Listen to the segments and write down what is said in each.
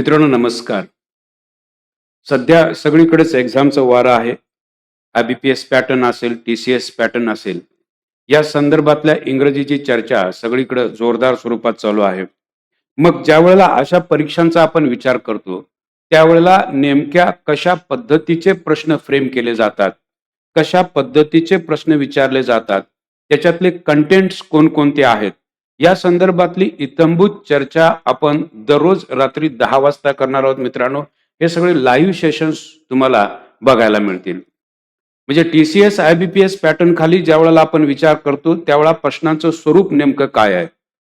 मित्रांनो नमस्कार. सध्या सगळीकडेच एक्झामचं वारं आहे. I B P S pattern असेल टी सी एस पॅटर्न असेल या संदर्भातल्या इंग्रजीची चर्चा सगळीकडे जोरदार स्वरूपात चालू आहे. मग ज्या वेळेला अशा परीक्षांचा आपण विचार करतो त्यावेळेला नेमक्या कशा पद्धतीचे प्रश्न फ्रेम केले जातात कशा पद्धतीचे प्रश्न विचारले जातात त्याच्यातले कंटेंट्स कोणकोणते आहेत या संदर्भातली इतंभूत चर्चा आपण दररोज रात्री दहा वाजता करणार आहोत मित्रांनो. हे सगळे लाईव्ह सेशन्स तुम्हाला बघायला मिळतील. म्हणजे T C S I B P S pattern खाली ज्या वेळेला आपण विचार करतो त्यावेळेला प्रश्नांचं स्वरूप नेमकं काय आहे?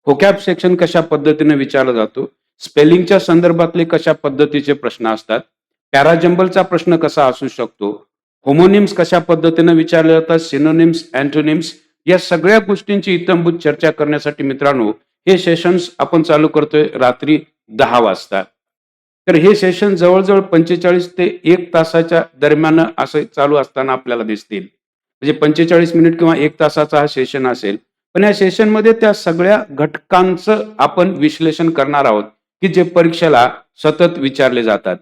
होकॅप सेक्शन कशा पद्धतीने विचारला जातो? स्पेलिंगच्या संदर्भातले कशा पद्धतीचे प्रश्न असतात? पॅराजंबलचा प्रश्न कसा असू शकतो? होमोनिम्स कशा पद्धतीने विचारले जातात? सिनोनिम्स अँटोनिम्स या सगळ्या गोष्टींची इतंभूत चर्चा करण्यासाठी मित्रांनो हे सेशन्स आपण चालू करतोय रात्री दहा वाजता. तर हे सेशन जवळजवळ पंचेचाळीस ते एक तासाच्या दरम्यान असं चालू असताना आपल्याला दिसतील. म्हणजे पंचेचाळीस मिनिट किंवा एक तासाचा हा सेशन असेल. पण या सेशनमध्ये त्या सगळ्या घटकांचं आपण विश्लेषण करणार आहोत की जे परीक्षेला सतत विचारले जातात.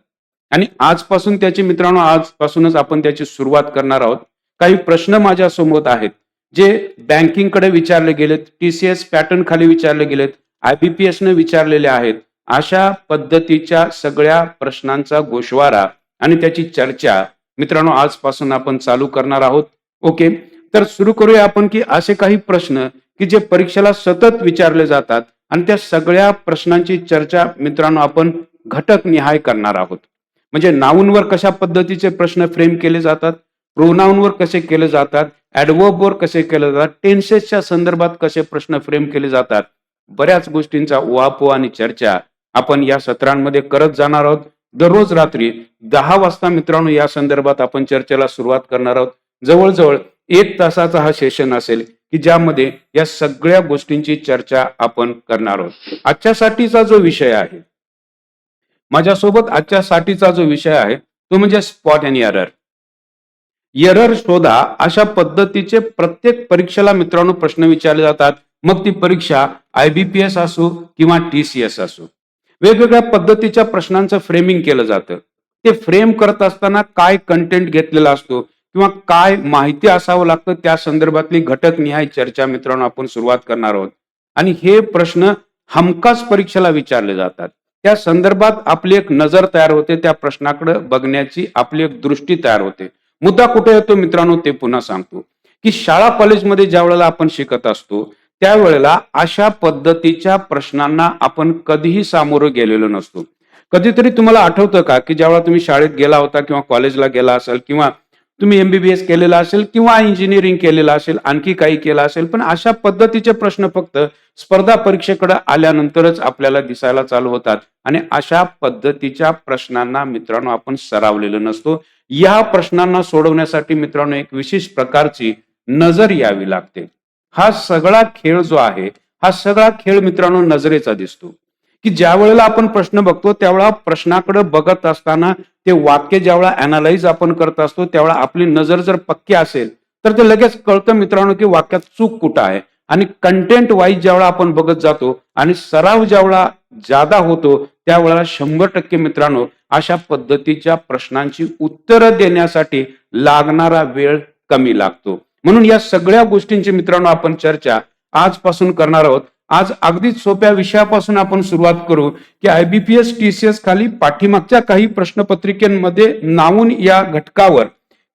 आणि आजपासून त्याची मित्रांनो आजपासूनच आपण त्याची सुरुवात करणार आहोत. काही प्रश्न माझ्यासमोर आहेत. जे बँकिंगकडे विचारले गेलेत टी सी एस पॅटर्न खाली विचारले गेलेत आय बी पी एसने विचारलेले आहेत. अशा पद्धतीच्या सगळ्या प्रश्नांचा गोषवारा आणि त्याची चर्चा मित्रांनो आजपासून आपण चालू करणार आहोत. ओके? तर सुरू करूया आपण की असे काही प्रश्न की जे परीक्षेला सतत विचारले जातात आणि त्या सगळ्या प्रश्नांची चर्चा मित्रांनो आपण घटक निहाय करणार आहोत. म्हणजे नाऊनवर कशा पद्धतीचे प्रश्न फ्रेम केले जातात? प्रोनाऊनवर कसे केले जातात ऍडवर्बवर कसे केले जातात टेन्सेसच्या संदर्भात कसे प्रश्न फ्रेम केले जातात बऱ्याच गोष्टींचा वापो आणि चर्चा आपण या सत्रांमध्ये करत जाणार आहोत. दररोज रात्री दहा वाजता मित्रांनो या संदर्भात आपण चर्चेला सुरुवात करणार आहोत. जवळजवळ एक तासाचा हा सेशन असेल की ज्यामध्ये या सगळ्या गोष्टींची चर्चा आपण करणार आहोत. आजच्यासाठीचा जो विषय आहे माझ्यासोबत आजच्यासाठीचा जो विषय आहे तो म्हणजे स्पॉट अँड एरर. एरर शोधा अशा पद्धतीचे प्रत्येक परीक्षेला मित्रांनो प्रश्न विचारले जातात. मग ती परीक्षा आय बी पी एस असो किंवा टी सी एस असो. वेगवेगळ्या पद्धतीच्या प्रश्नांचं फ्रेमिंग केलं जातं. ते फ्रेम करत असताना काय कंटेंट घेतलेला असतो किंवा काय माहिती असावं लागतं त्या संदर्भातली घटक निहाय चर्चा मित्रांनो आपण सुरुवात करणार आहोत. आणि हे प्रश्न हमखास परीक्षेला विचारले जातात. त्या संदर्भात आपली एक नजर तयार होते त्या प्रश्नाकडे बघण्याची आपली एक दृष्टी तयार होते. मुद्दा कुठे येतो मित्रांनो ते पुन्हा सांगतो. की शाळा कॉलेजमध्ये ज्या वेळेला आपण शिकत असतो त्यावेळेला अशा पद्धतीच्या प्रश्नांना आपण कधीही सामोरं गेलेलो नसतो. कधीतरी तुम्हाला आठवतं का की ज्यावेळेला तुम्ही शाळेत गेला होता किंवा कॉलेजला गेला असेल किंवा तुम्ही एमबीबीएस केलेला असेल किंवा इंजिनिअरिंग केलेलं असेल आणखी काही केलं असेल पण अशा पद्धतीचे प्रश्न फक्त स्पर्धा परीक्षेकडे आल्यानंतरच आपल्याला दिसायला चालू होतात. आणि अशा पद्धतीच्या प्रश्नांना मित्रांनो आपण सरावलेलं नसतो. या प्रश्नांना सोडवण्यासाठी मित्रांनो एक विशेष प्रकारची नजर यावी लागते. हा सगळा खेळ जो आहे हा सगळा खेळ मित्रांनो नजरेचा दिसतो. की ज्या वेळेला आपण प्रश्न बघतो त्यावेळेला प्रश्नाकडे बघत असताना ते वाक्य ज्यावेळा अनालाइज आपण करत असतो त्यावेळेला आपली नजर जर पक्की असेल तर ते लगेच कळतं मित्रांनो की वाक्यात चूक कुठं आहे. आणि कंटेंट वाईज ज्यावेळा आपण बघत जातो आणि सराव ज्यावेळा जादा होतो त्यावेळेला शंभर टक्के मित्रांनो अशा पद्धतीच्या प्रश्नांची उत्तरं देण्यासाठी लागणारा वेळ कमी लागतो. म्हणून या सगळ्या गोष्टींची मित्रांनो आपण चर्चा आजपासून करणार आहोत. आज अगदीच सोप्या विषयापासून आपण सुरुवात करू की आयबीपीएस टीसीएस खाली पाठीमागच्या काही प्रश्नपत्रिकेमध्ये नावून या घटकावर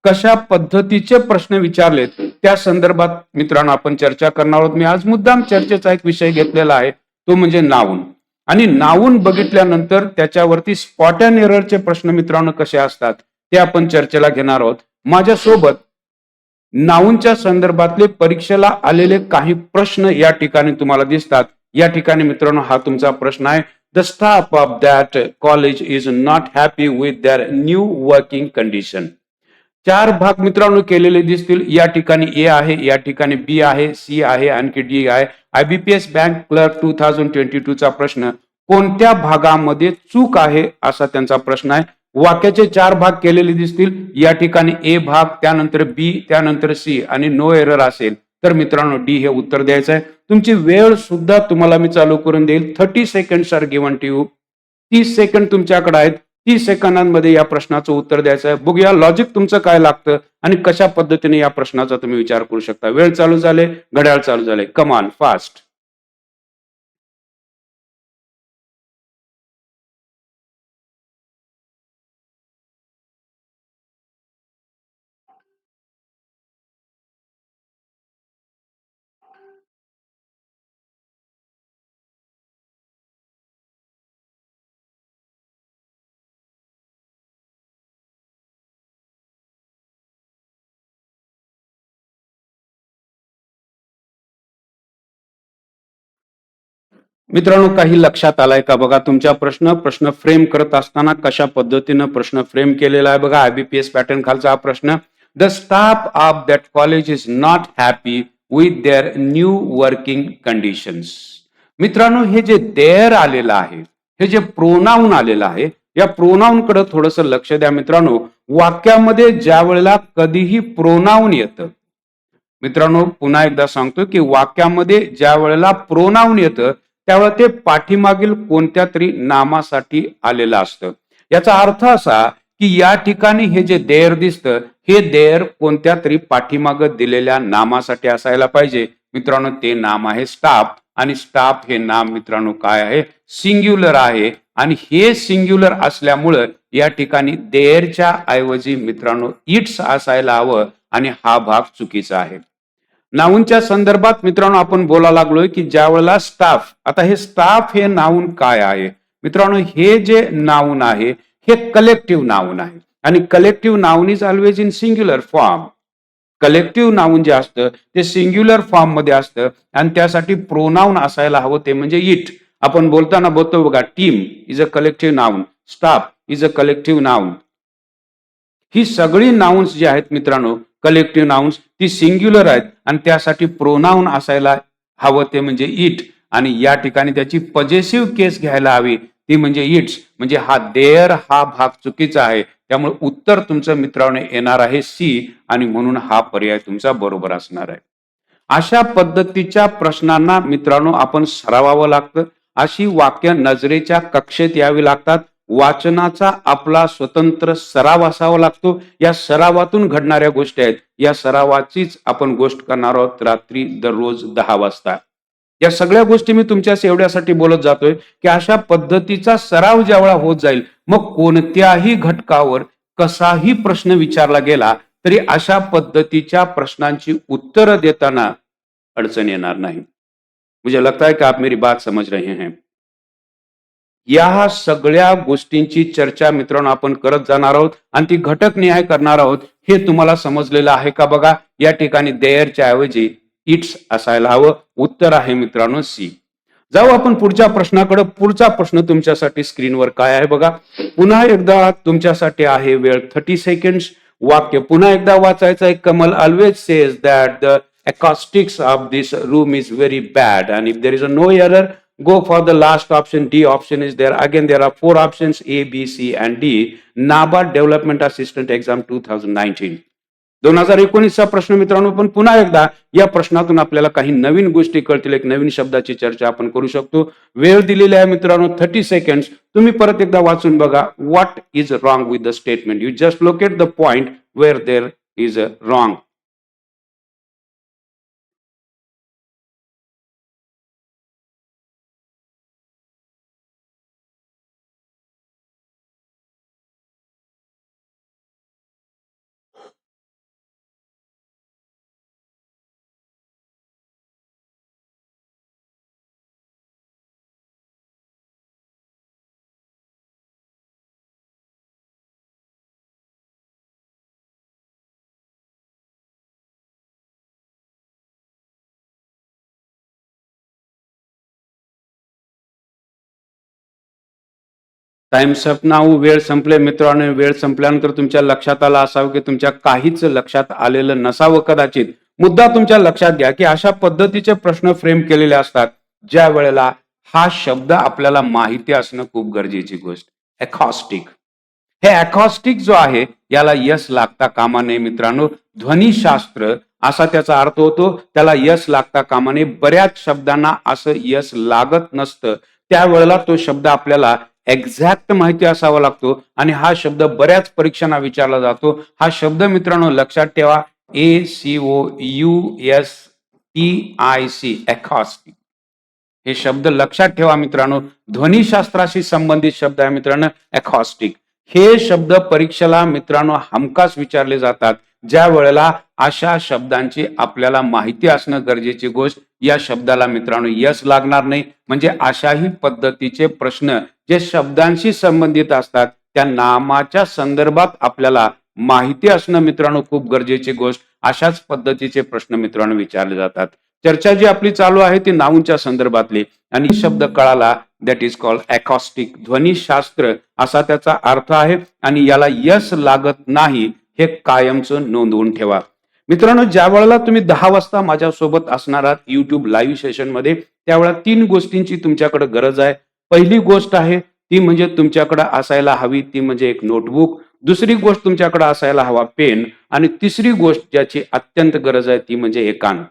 कशा पद्धतीचे प्रश्न विचारलेत त्या संदर्भात मित्रांनो आपण चर्चा करणार आहोत. मी आज मुद्दाम चर्चेचा एक विषय घेतलेला आहे तो म्हणजे नावून. आणि नावून बघितल्यानंतर त्याच्यावरती स्पॉट अँड एररचे प्रश्न मित्रांनो कसे असतात ते आपण चर्चेला घेणार आहोत. माझ्यासोबत नाऊनच्या संदर्भातले परीक्षेला आलेले काही प्रश्न या ठिकाणी तुम्हाला दिसतात. या ठिकाणी मित्रांनो हा तुमचा प्रश्न आहे. The staff of that college is not happy with their new working condition चार भाग मित्रांनो केलेले दिसतील. या ठिकाणी ए आहे या ठिकाणी बी आहे सी आहे आणखी डी आहे. IBPS bank clerk two thousand twenty two चा प्रश्न कोणत्या भागामध्ये चूक आहे असा त्यांचा प्रश्न आहे. वाक्याचे चार भाग केलेले दिसतील. या ठिकाणी ए भाग त्यानंतर बी त्यानंतर सी आणि नो एरर असेल. तर मित्रांनो डी हे उत्तर द्यायचं आहे. तुमची वेळ सुद्धा तुम्हाला मी चालू करून देईल. Thirty second are given to you तीस सेकंड तुमच्याकडे आहेत. तीस सेकंदांमध्ये या प्रश्नाचं उत्तर द्यायचं आहे. बघूया लॉजिक तुमचं काय लागतं आणि कशा पद्धतीने या प्रश्नाचा तुम्ही विचार करू शकता. वेळ चालू झाले घड्याळ चालू झाले. कमाल फास्ट मित्रांनो काही लक्षात आलाय का बघा? तुमच्या प्रश्न प्रश्न फ्रेम करत असताना कशा पद्धतीनं प्रश्न फ्रेम केलेला आहे बघा? आयबीपीएस पॅटर्न खालचा हा प्रश्न. The staff of that college is not happy with their new working conditions मित्रांनो हे जे देअर आलेलं आहे हे जे प्रोनाऊन आलेलं आहे या प्रोनाऊन कडे थोडस लक्ष द्या मित्रांनो. वाक्यामध्ये ज्या वेळेला कधीही प्रोनाऊन येतं मित्रांनो पुन्हा एकदा सांगतो की वाक्यामध्ये ज्या वेळेला प्रोनाऊन येतं त्यावेळेला ते पाठीमागील कोणत्या तरी नामासाठी आलेलं असतं. याचा अर्थ असा की या ठिकाणी हे जे देर दिसतं हे देर कोणत्या तरी पाठीमाग दिलेल्या नामासाठी असायला पाहिजे. मित्रांनो ते नाम आहे स्टाफ आणि स्टाफ हे नाम मित्रांनो काय आहे? सिंग्युलर आहे आणि हे सिंग्युलर असल्यामुळं या ठिकाणी देरच्या ऐवजी मित्रांनो इट्स असायला हवं आणि हा भाग चुकीचा आहे. नाऊनच्या संदर्भात मित्रांनो आपण बोला लागलोय की ज्या वेळेला स्टाफ आता हे स्टाफ हे नाऊन काय आहे? मित्रांनो हे जे नाऊन आहे हे कलेक्टिव्ह नाऊन आहे. आणि collective noun is always in singular form collective noun जे असतं ते सिंग्युलर फॉर्ममध्ये असतं. आणि त्यासाठी प्रोनाऊन असायला हवं ते म्हणजे इट आपण बोलताना बोलतो बघा team is a collective noun staff is a collective noun ही सगळी नाउन्स जी आहेत मित्रांनो कलेक्टिव्ह नाउन्स ती सिंग्युलर आहेत. आणि त्यासाठी प्रोनाऊन असायला हवं ते म्हणजे इट आणि या ठिकाणी त्याची पजेसिव्ह केस घ्यायला हवी. ती म्हणजे इट्स म्हणजे हा देअर हा भाग चुकीचा आहे. त्यामुळे उत्तर तुमचं मित्रांनो येणार आहे सी आणि म्हणून हा पर्याय तुमचा बरोबर असणार आहे. अशा पद्धतीच्या प्रश्नांना मित्रांनो आपण सरावावं लागतं. अशी वाक्य नजरेच्या कक्षेत यावी लागतात. वाचनाचा आपला स्वतंत्र सराव असावा लागतो. या सरावातून घडणाऱ्या गोष्टी आहेत. या सरावाचीच आपण गोष्ट करणार आहोत रात्री दररोज दहा वाजता. या सगळ्या गोष्टी मी तुमच्यास एवढ्यासाठी बोलत जातोय की अशा पद्धतीचा सराव ज्यावेळा होत जाईल मग कोणत्याही घटकावर कसाही प्रश्न विचारला गेला तरी अशा पद्धतीच्या प्रश्नांची उत्तरं देताना अडचण येणार नाही. म्हणजे मुझे लगता है कि आप मेरी बात समझ रहे हैं? या सगळ्या गोष्टींची चर्चा मित्रांनो आपण करत जाणार आहोत आणि ती घटक न्याय करणार आहोत हे तुम्हाला समजलेलं आहे का बघा? या ठिकाणी देअरच्या ऐवजी इट्स असायला हवं. उत्तर आहे मित्रांनो सी. जाऊ आपण पुढच्या प्रश्नाकडे. पुढचा प्रश्न तुमच्यासाठी स्क्रीनवर काय आहे बघा? पुन्हा एकदा तुमच्यासाठी आहे वेळ थर्टी सेकंड्स. वाक्य पुन्हा एकदा वाचायचं आहे. Kamal always says that the acoustics of this room is very bad. And if there is a no error go for the last option d option is there. Again there are four options a b c and d. Nabard development assistant exam 2019 दोन हजार एकोणीसचा प्रश्न मित्रांनो पण पुन्हा एकदा या प्रश्नातून आपल्याला काही नवीन गोष्टी कळतील एक नवीन शब्दाची चर्चा आपण करू शकतो. वेळ दिलेली आहे मित्रांनो थर्टी सेकंड्स. तुम्ही परत एकदा वाचून बघा what is wrong with the statement you just locate the point where there is a wrong time's up now वेळ संपले. मित्रांनो वेळ संपल्यानंतर तुमच्या लक्षात आला असावं की तुमच्या काहीच लक्षात आलेलं नसावं कदाचित. मुद्दा तुमच्या लक्षात घ्या की अशा पद्धतीचे प्रश्न फ्रेम केलेले असतात ज्या वेळेला हा शब्द आपल्याला माहिती असणं खूप गरजेची गोष्ट. अकॉस्टिक हे अकॉस्टिक जो आहे याला यश लागता कामा नये मित्रांनो. ध्वनिशास्त्र असा त्याचा अर्थ होतो त्याला यश लागता कामा नये. बऱ्याच शब्दांना असं यश लागत नसतं. त्यावेळेला तो शब्द आपल्याला एक्झॅक्ट माहिती असावा लागतो आणि हा शब्द बऱ्याच परीक्षांना विचारला जातो. हा शब्द मित्रांनो लक्षात ठेवा. A C O U S T I C acoustic हे शब्द लक्षात ठेवा मित्रांनो. ध्वनिशास्त्राशी संबंधित शब्द आहे मित्रांनो एखॉस्टिक हे शब्द परीक्षेला मित्रांनो हमखास विचारले जातात. ज्या वेळेला अशा शब्दांची आपल्याला माहिती असणं गरजेची गोष्ट या शब्दाला मित्रांनो यश लागणार नाही. म्हणजे अशाही पद्धतीचे प्रश्न जे शब्दांशी संबंधित असतात त्या नामाच्या संदर्भात आपल्याला माहिती असणं मित्रांनो खूप गरजेची गोष्ट. अशाच पद्धतीचे प्रश्न मित्रांनो विचारले जातात. चर्चा जी आपली चालू आहे ती नाऊंच्या संदर्भातली. आणि शब्द कळाला दॅट इज कॉल्ड अकॉस्टिक ध्वनीशास्त्र असा त्याचा अर्थ आहे. आणि याला यश लागत नाही हे कायमचं नोंदवून ठेवा. मित्रांनो ज्या वेळेला तुम्ही दहा वाजता माझ्यासोबत असणार आहात युट्यूब लाईव्ह सेशनमध्ये त्यावेळेला तीन गोष्टींची तुमच्याकडे गरज आहे. पहिली गोष्ट आहे ती म्हणजे तुमच्याकडे असायला हवी ती म्हणजे एक नोटबुक. दुसरी गोष्ट तुमच्याकडे असायला हवा पेन. आणि तिसरी गोष्ट ज्याची अत्यंत गरज आहे ती म्हणजे एकांत.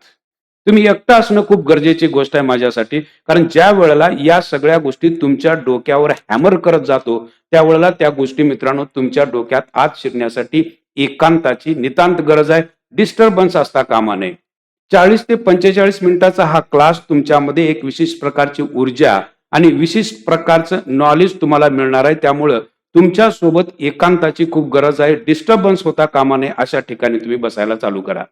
तुम्ही एकटा असणं खूप गरजेची गोष्ट आहे माझ्यासाठी. कारण ज्या वेळेला या सगळ्या गोष्टी तुमच्या डोक्यावर हॅमर करत जातो त्यावेळेला त्या गोष्टी मित्रांनो तुमच्या डोक्यात आत शिरण्यासाठी एकांताची नितांत गरज आहे. डिस्टर्बन्स असता कामा नये. चाळीस ते पंचेचाळीस मिनिटाचा हा क्लास तुमच्यामध्ये एक विशिष्ट प्रकारची ऊर्जा आणि विशिष्ट प्रकारचं नॉलेज तुम्हाला मिळणार आहे. त्यामुळं तुमच्यासोबत एकांताची खूप गरज आहे. डिस्टर्बन्स होता कामा नये अशा ठिकाणी तुम्ही बसायला चालू करा.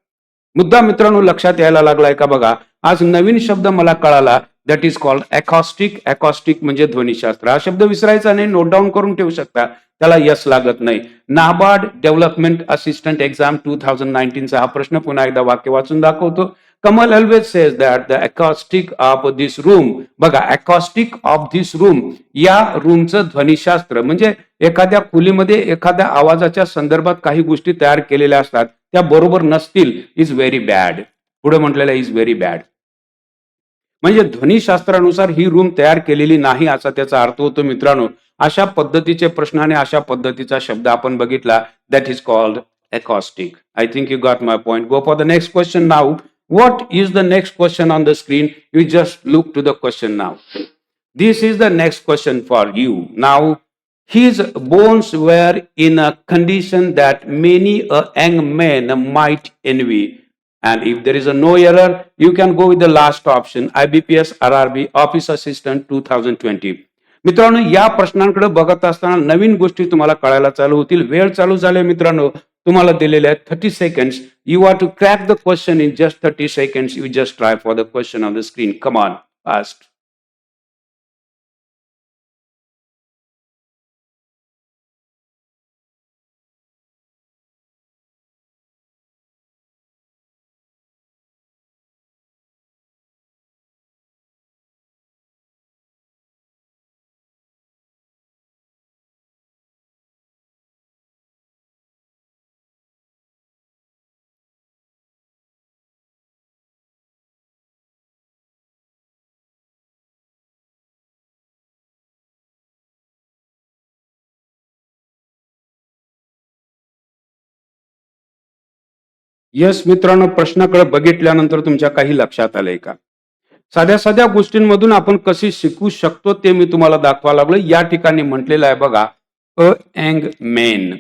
मुद्दा मित्रांनो लक्षात यायला लागलाय का बघा? आज नवीन शब्द मला कळाला. That is called acoustic acoustic म्हणजे ध्वनिशास्त्र. हा शब्द विसरायचा नाही नोट डाऊन करून ठेवू शकता. त्याला यश लागत नाही. NABARD development assistant exam two thousand नाईन्टीनचा हा प्रश्न पुन्हा एकदा वाक्य वाचून दाखवतो. Kamal always says that the acoustic of this room बघा अकॉस्टिक ऑफ दिस रूम या रूमचं ध्वनिशास्त्र म्हणजे एखाद्या खोलीमध्ये एखाद्या आवाजाच्या संदर्भात काही गोष्टी तयार केलेल्या असतात त्या बरोबर नसतील इज व्हेरी बॅड पुढे म्हटलेलं इज व्हेरी बॅड म्हणजे ध्वनिशास्त्रानुसार ही रूम तयार केलेली नाही असा त्याचा अर्थ होतो मित्रांनो. अशा पद्धतीचे प्रश्न आणि अशा पद्धतीचा शब्द आपण बघितला that is called acoustic I think you got my point go for the next question now what is the next question on the screen you just look to the question now this is the next question for you now his bones were in a condition that many a young man might envy and if there is a no error you can go with the last option ibps rrb office assistant 2020 मित्रांनो या प्रश्नांकडे बघत असताना नवीन गोष्टी तुम्हाला कळायला चालू होतील वेळ चालू झाले मित्रांनो तुम्हाला दिलेले आहेत thirty seconds you are to crack the question in just thirty seconds you just try for the question on the screen come on fast yes मित्रांनो प्रश्नाकडे बघितल्यानंतर तुमच्या काही लक्षात आलंय का? साध्या साध्या गोष्टींमधून आपण कसे शिकू शकतो ते मी तुम्हाला दाखवा लागलो या ठिकाणी म्हटलेलं आहे बघा अ अँग मेन.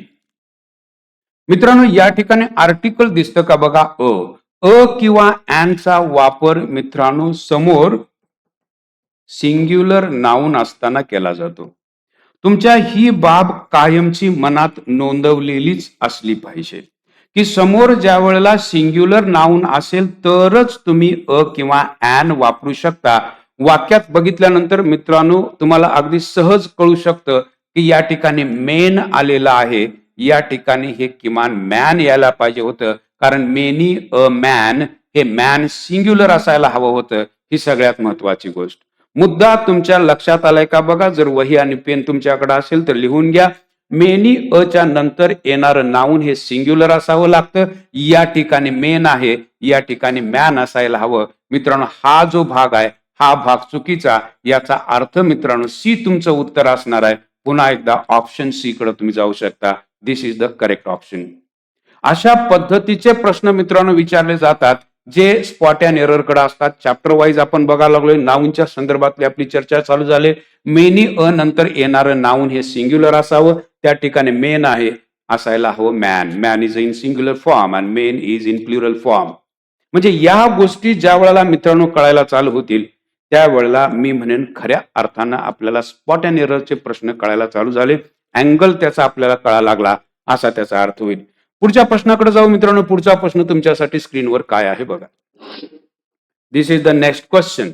मित्रांनो या ठिकाणी आर्टिकल दिसतं का बघा? अ. अ किंवा अँडचा वापर मित्रांनो समोर सिंग्युलर नाऊन असताना केला जातो. तुमच्या ही बाब कायमची मनात नोंदवलेलीच असली पाहिजे. की समोर ज्या वेळेला सिंग्युलर नाऊन असेल तरच तुम्ही अ किंवा ॲन वापरू शकता. वाक्यात बघितल्यानंतर मित्रांनो तुम्हाला अगदी सहज कळू शकतं की या ठिकाणी मेन आलेला आहे. या ठिकाणी हे किमान मॅन यायला पाहिजे होतं. कारण मेनी अ मॅन हे मॅन सिंग्युलर असायला हवं होतं. ही सगळ्यात महत्वाची गोष्ट. मुद्दा तुमच्या लक्षात आलाय का बघा? जर वही आणि पेन तुमच्याकडे असेल तर लिहून घ्या. मेनी अच्या नंतर येणारं नाऊन हे सिंग्युलर असावं लागतं. या ठिकाणी मेन आहे या ठिकाणी मॅन असायला हवं. मित्रांनो हा जो भाग आहे हा भाग चुकीचा याचा अर्थ मित्रांनो सी तुमचं उत्तर असणार आहे. पुन्हा एकदा ऑप्शन सी कडे तुम्ही जाऊ शकता. This is the correct option अशा पद्धतीचे प्रश्न मित्रांनो विचारले जातात. जे स्पॉट अँड एररकडे असतात चॅप्टर वाईज आपण बघायला लागलोय नाऊनच्या संदर्भातली आपली चर्चा चालू झाली. मेनी अ नंतर येणारं नाऊन हे सिंग्युलर असावं त्या ठिकाणी मेन आहे असायला हवं man man is in singular form and men is in plural form म्हणजे या गोष्टी ज्या वेळेला मित्रांनो कळायला चालू होतील त्यावेळेला मी म्हणेन खऱ्या अर्थानं आपल्याला स्पॉट अँड एररचे प्रश्न कळायला चालू झाले. अँगल त्याचा आपल्याला कळायला लागला असा त्याचा अर्थ होईल. पुढच्या प्रश्नाकडे जाऊ मित्रांनो. पुढचा प्रश्न तुमच्यासाठी स्क्रीनवर काय आहे बघा. This is the next question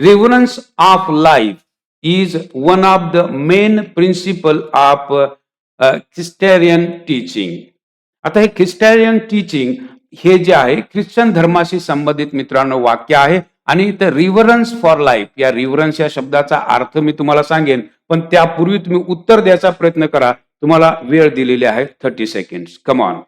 reverence of life is one of the main principal of Christian teaching आता हे ख्रिस्टॅरियन टीचिंग हे जे आहे ख्रिश्चन धर्माशी संबंधित मित्रांनो वाक्य आहे. आणि इथं रिव्हरन्स फॉर लाईफ या रिव्हरन्स या शब्दाचा अर्थ मी तुम्हाला सांगेन. पण त्यापूर्वी तुम्ही उत्तर द्यायचा प्रयत्न करा. तुम्हाला वेळ दिलेली आहे थर्टी सेकंड कमॉन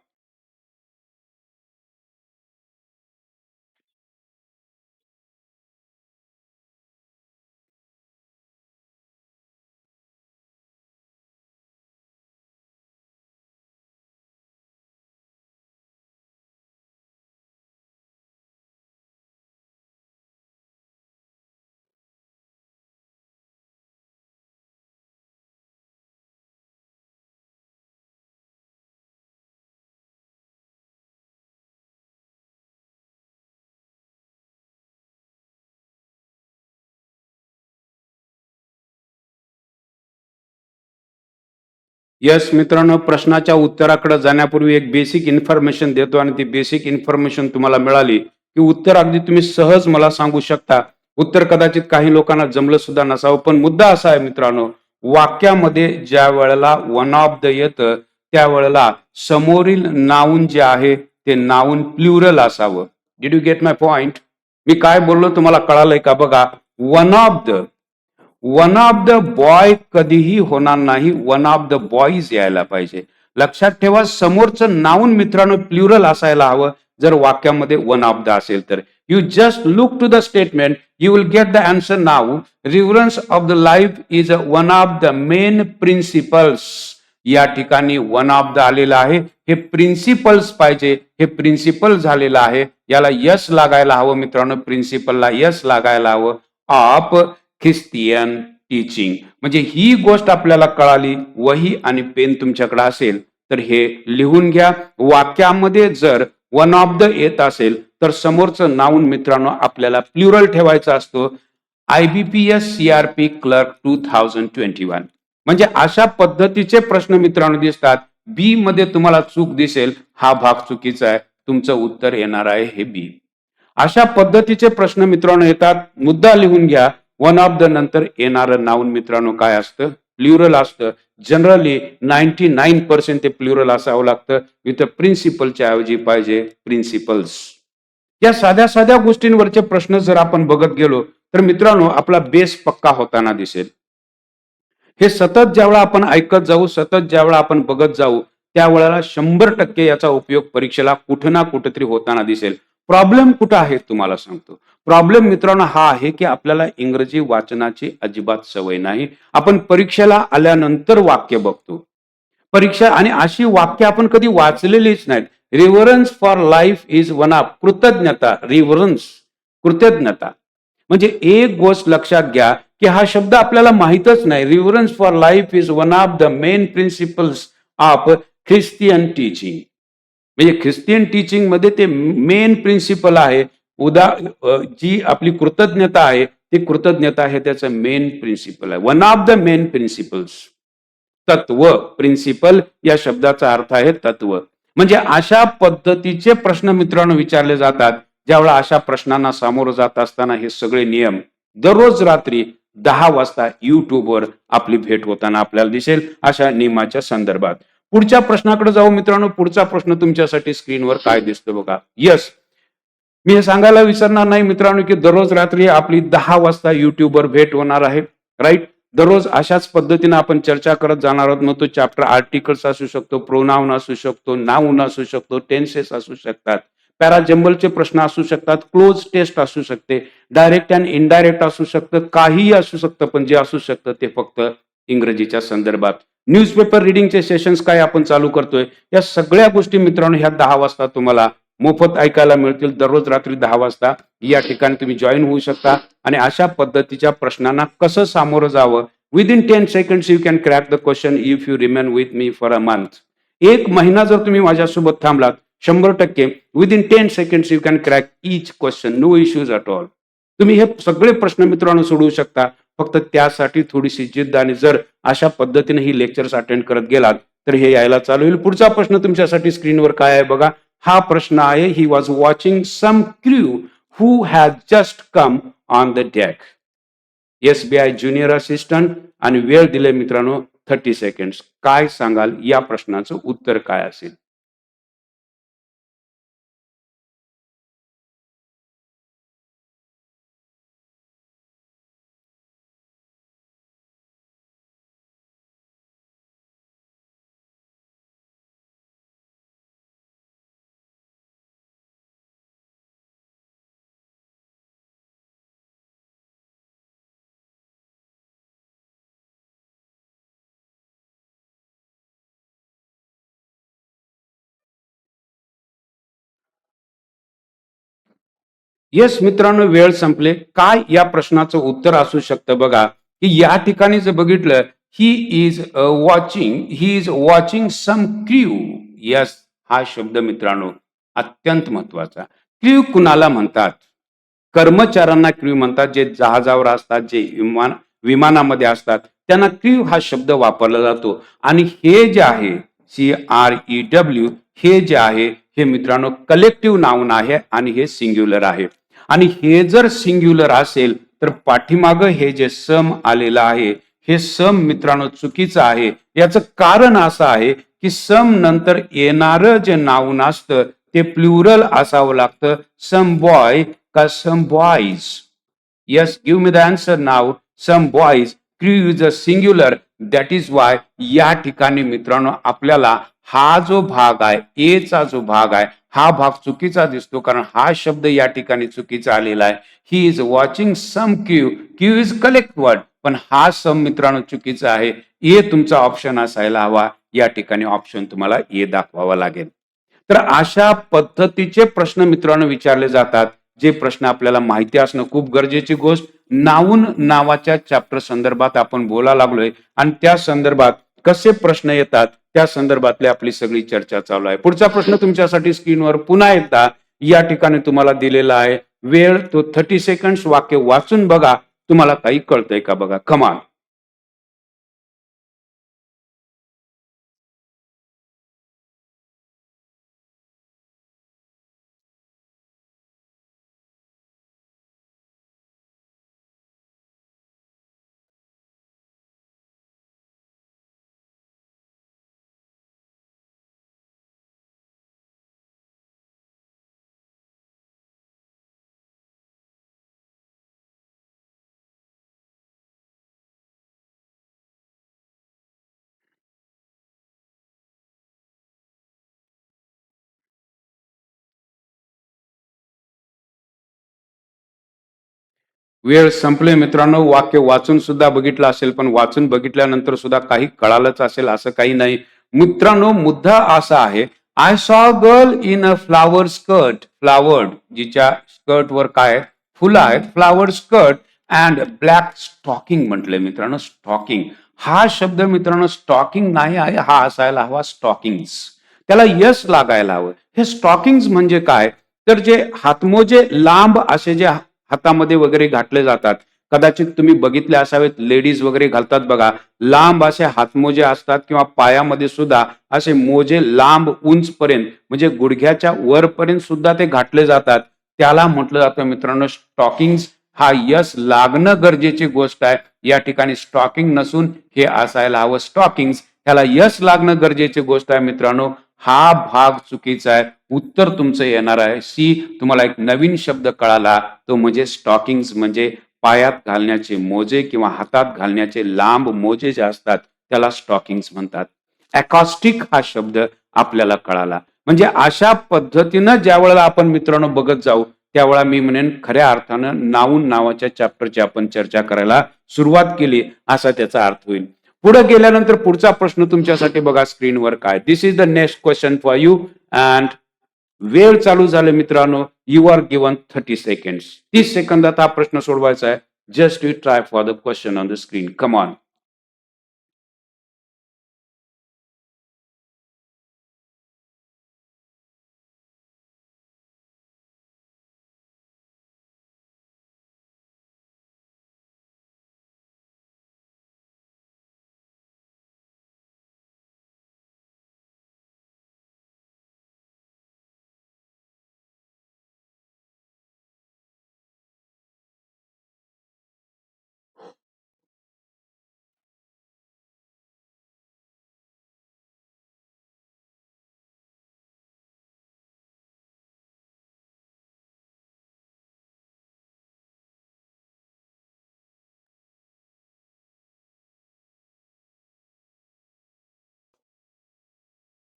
यस मित्रांनो प्रश्नाच्या उत्तराकडे जाण्यापूर्वी एक बेसिक इन्फॉर्मेशन देतो आणि ती बेसिक इन्फॉर्मेशन तुम्हाला मिळाली की उत्तर अगदी तुम्ही सहज मला सांगू शकता. उत्तर कदाचित काही लोकांना जमलं सुद्धा नसावं पण मुद्दा असा आहे मित्रांनो वाक्यामध्ये ज्या वेळेला वन ऑफ द येतं त्यावेळेला समोरील नाऊन जे आहे ते नाऊन प्लुरल असावं. Did you get my point मी काय बोललो तुम्हाला कळालंय का बघा? One of the one of the boy कधीही होणार नाही. वन ऑफ द बॉईज यायला पाहिजे. लक्षात ठेवा समोरचं नाऊन मित्रांनो प्लुरल असायला हवं. जर वाक्यामध्ये वन ऑफ द असेल तर. You just look to the statement you will get the answer now reverence of the life is a one of the main principles या ठिकाणी वन ऑफ द आलेलं आहे. हे प्रिन्सिपल्स पाहिजे. हे प्रिन्सिपल झालेलं आहे. याला यश लागायला हवं मित्रांनो. प्रिन्सिपलला यश लागायला हवं. ऑफ ख्रिस्तियन टीचिंग म्हणजे ही गोष्ट आपल्याला कळाली वही आणि पेन तुमच्याकडे असेल तर हे लिहून घ्या. वाक्यामध्ये जर वन ऑफ द येत असेल तर समोरचं नाऊन मित्रांनो आपल्याला प्लुरल ठेवायचं असतो. I B P S C R P clerk two thousand twenty one म्हणजे अशा पद्धतीचे प्रश्न मित्रांनो दिसतात. बी मध्ये तुम्हाला चूक दिसेल हा भाग चुकीचा आहे तुमचं उत्तर येणार आहे हे बी अशा पद्धतीचे प्रश्न मित्रांनो येतात. मुद्दा लिहून घ्या. वन ऑफ द नंतर येणारं नाऊन मित्रांनो काय असतं? प्ल्युरल असतं. जनरली नाईन्टी नाईन पर्सेंट ते प्ल्युरल असावं लागतं. विथ प्रिन्सिपलच्या ऐवजी पाहिजे प्रिन्सिपल्स या साध्या साध्या गोष्टींवरचे प्रश्न जर आपण बघत गेलो तर मित्रांनो आपला बेस पक्का होताना दिसेल. हे सतत ज्यावेळा आपण ऐकत जाऊ सतत ज्यावेळा आपण बघत जाऊ त्यावेळेला शंभर टक्के याचा उपयोग परीक्षेला कुठं ना कुठेतरी होताना दिसेल. प्रॉब्लेम कुठं आहे तुम्हाला सांगतो. प्रॉब्लेम मित्रांनो हा आहे की आपल्याला इंग्रजी वाचनाची अजिबात सवय नाही. आपण परीक्षेला आल्यानंतर वाक्य बघतो. परीक्षा आणि अशी वाक्य आपण कधी वाचलेलीच नाहीत. Reverence for life is one of कृतज्ञता रिव्हरन्स कृतज्ञता. म्हणजे एक गोष्ट लक्षात घ्या की हा शब्द आपल्याला माहीतच नाही. Reverence for life is one of the main principles of Christian teaching म्हणजे ख्रिस्तियन टीचिंगमध्ये ते मेन प्रिन्सिपल आहे. उदा जी आपली कृतज्ञता आहे ती कृतज्ञता आहे त्याचं मेन प्रिन्सिपल आहे. One of the main principles तत्व प्रिन्सिपल या शब्दाचा अर्थ आहे तत्व. म्हणजे अशा पद्धतीचे प्रश्न मित्रांनो विचारले जातात ज्यावेळा अशा प्रश्नांना सामोरं जात असताना हे सगळे नियम दररोज रात्री दहा वाजता युट्यूबवर आपली भेट होताना आपल्याला दिसेल अशा नियमाच्या संदर्भात. पुढच्या प्रश्नाकडे जाऊ मित्रांनो. पुढचा प्रश्न तुमच्यासाठी स्क्रीनवर काय दिसतो बघा. यस मी हे सांगायला विसरणार नाही मित्रांनो की दररोज रात्री आपली दहा वाजता युट्यूबवर भेट होणार आहे. राईट दररोज अशाच पद्धतीने आपण चर्चा करत जाणार आहोत. मग तो चॅप्टर आर्टिकल्स असू शकतो प्रोनाऊन असू शकतो नाऊन असू शकतो टेन्सेस असू शकतात. पॅराजंबलचे प्रश्न असू शकतात क्लोज टेस्ट असू शकते. डायरेक्ट अँड इनडायरेक्ट असू शकतं काहीही असू शकतं पण जे असू शकतं ते फक्त इंग्रजीच्या संदर्भात. न्यूजपेपर रिडिंगचे सेशन्स काय आपण चालू करतोय? या सगळ्या गोष्टी मित्रांनो ह्या दहा वाजता तुम्हाला मोफत ऐकायला मिळतील. दररोज रात्री दहा वाजता या ठिकाणी तुम्ही जॉईन होऊ शकता. आणि अशा पद्धतीच्या प्रश्नांना कसं सामोरं जावं? Within ten seconds you can crack the question if you remain with me for a month एक महिना जर तुम्ही माझ्यासोबत थांबलात शंभर टक्के within ten seconds you can crack each question no issues at all तुम्ही हे सगळे प्रश्न मित्रांनो सोडवू शकता. फक्त त्यासाठी थोडीशी जिद्द आणि जर अशा पद्धतीने ही लेक्चर्स अटेंड करत गेलात तर हे यायला चालू होईल. पुढचा प्रश्न तुमच्यासाठी स्क्रीनवर काय आहे बघा. हा प्रश्न आहे he was watching some crew who has just come on the deck S B I junior assistant आणि वेळ दिले मित्रांनो थर्टी सेकंड काय सांगाल या प्रश्नाचं उत्तर काय असेल? येस मित्रांनो वेळ संपले. काय या प्रश्नाचं उत्तर असू शकतं बघा. की या ठिकाणी जर बघितलं he is watching he is watching some crew yes हा शब्द मित्रांनो अत्यंत महत्त्वाचा क्र्यू कुणाला म्हणतात? कर्मचाऱ्यांना क्र्यू म्हणतात जे जहाजावर असतात जे विमान विमानामध्ये असतात. त्यांना क्र्यू हा शब्द वापरला जातो. आणि हे जे आहे सी आर ई डब्ल्यू हे जे आहे हे मित्रांनो कलेक्टिव्ह नाऊन आहे आणि हे सिंग्युलर आहे. आणि हे जर सिंग्युलर असेल तर पाठीमाग हे जे सम आलेलं आहे हे सम मित्रांनो चुकीचं आहे. याचं कारण असं आहे की सम नंतर येणारं जे नाऊन असतं ते प्लुरल असावं लागतं. सम बॉय का some boys yes give me the answer now some boys crew is a singular that is why या ठिकाणी मित्रांनो आपल्याला हा जो भाग आहे ए चा जो भाग आहे हा भाग चुकीचा दिसतो. कारण हा शब्द या ठिकाणी चुकीचा आलेला आहे. He is watching some crew crew is collect word पण हा सम मित्रांनो चुकीचा आहे. ए तुमचा ऑप्शन असायला हवा. या ठिकाणी ऑप्शन तुम्हाला ए दाखवावा लागेल. तर अशा पद्धतीचे प्रश्न मित्रांनो विचारले जातात. जे प्रश्न आपल्याला माहिती असणं खूप गरजेची गोष्ट. नाऊन नावाच्या चॅप्टर संदर्भात आपण बोला लागलोय आणि त्या संदर्भात कसे प्रश्न येतात त्या संदर्भातली आपली सगळी चर्चा चालू आहे. पुढचा प्रश्न तुमच्यासाठी स्क्रीनवर पुन्हा एकदा या ठिकाणी तुम्हाला दिलेला आहे. वेळ तो थर्टी सेकंड वाक्य वाचून बघा. तुम्हाला काही कळतंय का बघा? कमाल वेळ संपले मित्रांनो वाक्य वाचून सुद्धा बघितलं असेल पण वाचून बघितल्यानंतर सुद्धा काही कळालंच असेल असं काही नाही. मित्रांनो मुद्दा असा आहे I saw girl in a flower skirt flowered जिच्या स्कर्टवर काय फुलं आहेत flower skirt and black stocking म्हटलंय मित्रांनो स्टॉकिंग हा शब्द मित्रांनो स्टॉकिंग नाही आहे हा असायला हवा स्टॉकिंग्स त्याला यश लागायला हवं. हे स्टॉकिंग्स म्हणजे काय? तर जे हातमोजे लांब असे जे हातामध्ये वगैरे घातले जातात. कदाचित तुम्ही बघितले असावेत लेडीज वगैरे घालतात बघा. लांब असे हातमोजे असतात किंवा पायामध्ये सुद्धा असे मोजे लांब उंच पर्यंत म्हणजे गुडघ्याच्या वरपर्यंत सुद्धा ते घातले जातात. त्याला म्हटलं जातं मित्रांनो स्टॉकिंग्स हा यश लागणं गरजेची गोष्ट आहे. या ठिकाणी स्टॉकिंग नसून हे असायला हवं. स्टॉकिंग्स ह्याला यश लागणं गरजेची गोष्ट आहे मित्रांनो. हा भाग चुकीचा आहे. उत्तर तुमचं येणार आहे. सी तुम्हाला एक नवीन शब्द कळाला. तो म्हणजे स्टॉकिंग्स म्हणजे पायात घालण्याचे मोजे किंवा हातात घालण्याचे लांब मोजे जे असतात त्याला स्टॉकिंग्स म्हणतात. अकॉस्टिक हा शब्द आपल्याला कळाला. म्हणजे अशा पद्धतीनं ज्या वेळेला आपण मित्रांनो बघत जाऊ त्यावेळेला मी म्हणेन खऱ्या अर्थानं नाऊन नावाच्या चॅप्टरची आपण चर्चा करायला सुरुवात केली असा त्याचा अर्थ होईल. पुढे गेल्यानंतर पुढचा प्रश्न तुमच्यासाठी बघा स्क्रीनवर काय. This is the next question for you and वेळ चालू झाले मित्रांनो you are given thirty second तीस सेकंदात हा प्रश्न सोडवायचा आहे. Just you try for the question on the screen come on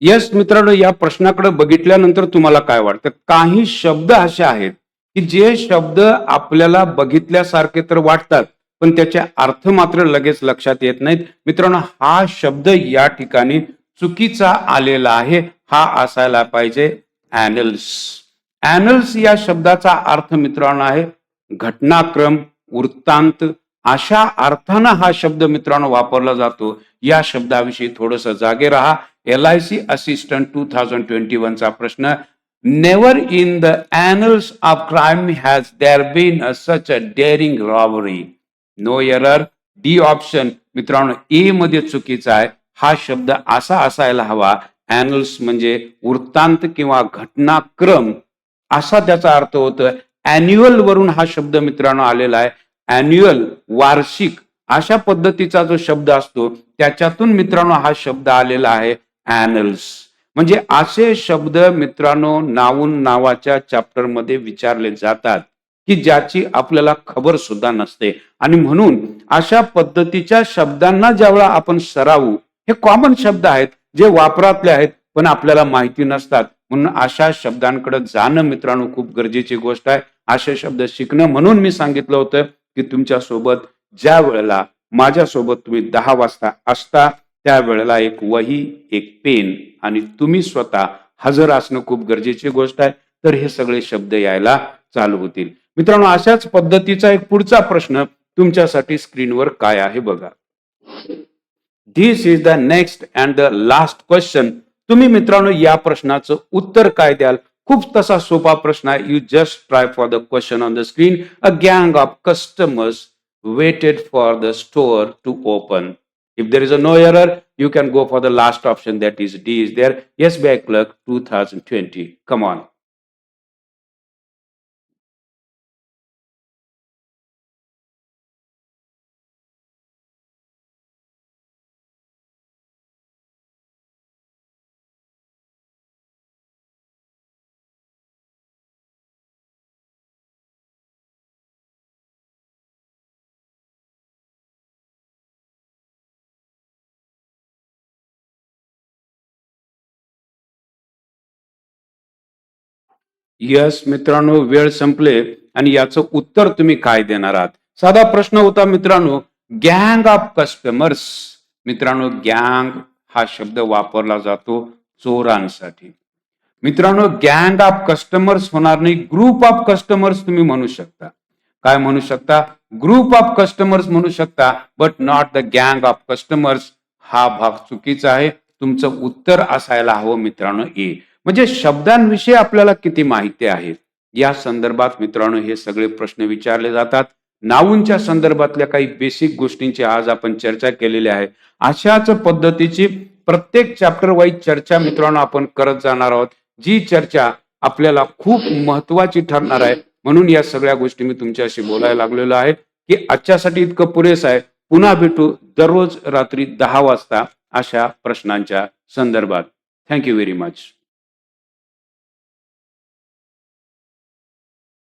yes मित्रांनो या प्रश्नाकडे बघितल्यानंतर तुम्हाला काय वाटतं? काही शब्द असे आहेत की जे शब्द आपल्याला बघितल्यासारखे तर वाटतात पण त्याचे अर्थ मात्र लगेच लक्षात येत नाहीत. मित्रांनो हा शब्द या ठिकाणी चुकीचा आलेला आहे. हा असायला पाहिजे अॅनल्स अॅनल्स या शब्दाचा अर्थ मित्रांनो आहे घटनाक्रम वृत्तांत. अशा अर्थानं हा शब्द मित्रांनो वापरला जातो. या शब्दाविषयी थोडस जागे राहा. L I C assistant two thousand twenty वनचा प्रश्न never in the annals of crime has there been such a daring robbery no error D option मित्रांनो ए मध्ये चुकीचा आहे. हा शब्द असा असायला हवा. अॅनल्स म्हणजे वृत्तांत किंवा घटनाक्रम. असा त्याचा अर्थ होतो अॅन्युअल वरून हा शब्द मित्रांनो आलेला आहे. अॅन्युअल वार्षिक अशा पद्धतीचा जो शब्द असतो त्याच्यातून मित्रांनो हा शब्द आलेला आहे. अॅनल्स म्हणजे असे शब्द मित्रांनो नावून नावाच्या चॅप्टरमध्ये विचारले जातात की ज्याची आपल्याला खबर सुद्धा नसते. आणि म्हणून अशा पद्धतीच्या शब्दांना ज्यावेळा आपण सरावू हे कॉमन शब्द आहेत जे वापरातले आहेत पण आपल्याला माहिती नसतात. म्हणून अशा शब्दांकडे जाणं मित्रांनो खूप गरजेची गोष्ट आहे. असे शब्द शिकणं म्हणून मी सांगितलं होतं की तुमच्यासोबत ज्या वेळेला माझ्यासोबत तुम्ही दहा वाजता असता त्यावेळेला एक वही एक पेन आणि तुम्ही स्वतः हजर असणं खूप गरजेची गोष्ट आहे. तर हे सगळे शब्द यायला चालू होतील. मित्रांनो अशाच पद्धतीचा एक पुढचा प्रश्न तुमच्यासाठी स्क्रीनवर काय आहे बघा. This is the next and the last question तुम्ही मित्रांनो या प्रश्नाचं उत्तर काय द्याल? खूप तसा सोपा प्रश्न आहे. You just try for the question on the screen a गँग of customers waited for the store to open If there is a no error, you can go for the last option that is D is there. SBI Clerk 2020. Come on. Yes मित्रांनो वेळ संपले आणि याचं उत्तर तुम्ही काय देणार आहात? साधा प्रश्न होता मित्रांनो गँग ऑफ कस्टमर्स. मित्रांनो गँग हा शब्द वापरला जातो चोरांसाठी. मित्रांनो गँग ऑफ कस्टमर्स होणार नाही ग्रुप ऑफ कस्टमर्स तुम्ही म्हणू शकता. काय म्हणू शकता? ग्रुप ऑफ कस्टमर्स म्हणू शकता बट नॉट द गँग ऑफ कस्टमर्स. हा भाग चुकीचा आहे. तुमचं उत्तर असायला हवं मित्रांनो ए. म्हणजे शब्दांविषयी आपल्याला किती माहिती आहे? या संदर्भात मित्रांनो हे सगळे प्रश्न विचारले जातात. नाऊंच्या संदर्भातल्या काही बेसिक गोष्टींची आज आपण चर्चा केलेली आहे. अशाच पद्धतीची प्रत्येक चॅप्टर वाईज चर्चा मित्रांनो आपण करत जाणार आहोत. जी चर्चा आपल्याला खूप महत्वाची ठरणार आहे. म्हणून या सगळ्या गोष्टी मी तुमच्याशी बोलायला लागलेलो आहे की आजच्यासाठी इतकं पुरेस आहे. पुन्हा भेटू दररोज रात्री दहा वाजता अशा प्रश्नांच्या संदर्भात. Thank you very much